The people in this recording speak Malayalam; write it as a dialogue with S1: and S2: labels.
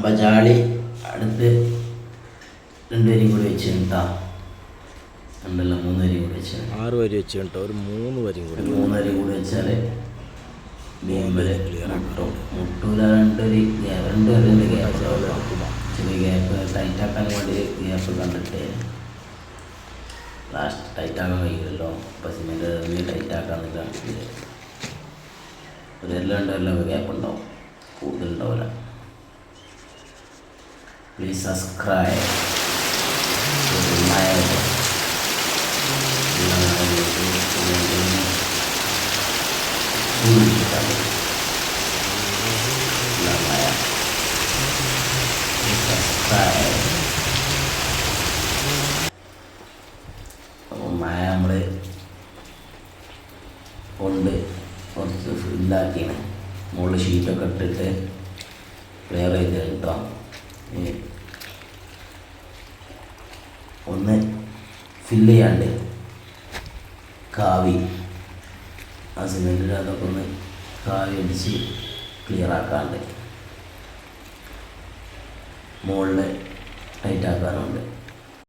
S1: അപ്പം ജാളി അടുത്ത് രണ്ടുപേരും കൂടി വെച്ച് കിട്ടാം ഉണ്ടല്ലോ മൂന്ന് വരി കൂടി വെച്ച്
S2: ആറ് വരി വെച്ച് കേട്ടോ ഒരു മൂന്ന് വരി കൂടി
S1: മൂന്ന് വരി കൂടി വെച്ചാൽ ബീമ്പിൽ മുട്ടും മുട്ടൂല രണ്ടൊരു ഗ്യാപ്പ്. രണ്ട് ഗ്യാപ്പ്. ചെറിയ ഗ്യാപ്പ്. ടൈറ്റ് ആക്കാൻ വേണ്ടി ഗ്യാപ്പ് കണ്ടിട്ട് ലാസ്റ്റ് ടൈറ്റ് ആക്കാൻ കഴിയില്ലല്ലോ. അപ്പം സിമെന്റ് ഇറങ്ങി ടൈറ്റ് ആക്കാന്നില്ല ഒരു എല്ലാം ഗ്യാപ്പ് ഉണ്ടാവും. കൂടുതൽ ഉണ്ടാവില്ല subscribe to അപ്പോൾ മഴ നമ്മൾ മുകളിൽ ഷീറ്റൊക്കെ ഇട്ടിട്ട് ക്ലിയർ ചെയ്ത് കേട്ടോ ഒന്ന് ഫില്ല് ചെയ്യാണ്ട് കാവി. ആ സിമെന്റിൽ അതൊക്കെ ഒന്ന് കാവി അടിച്ച് ക്ലിയർ ആക്കാണ്ട് മുകളിൽ ടൈറ്റ് ആക്കാനുണ്ട്.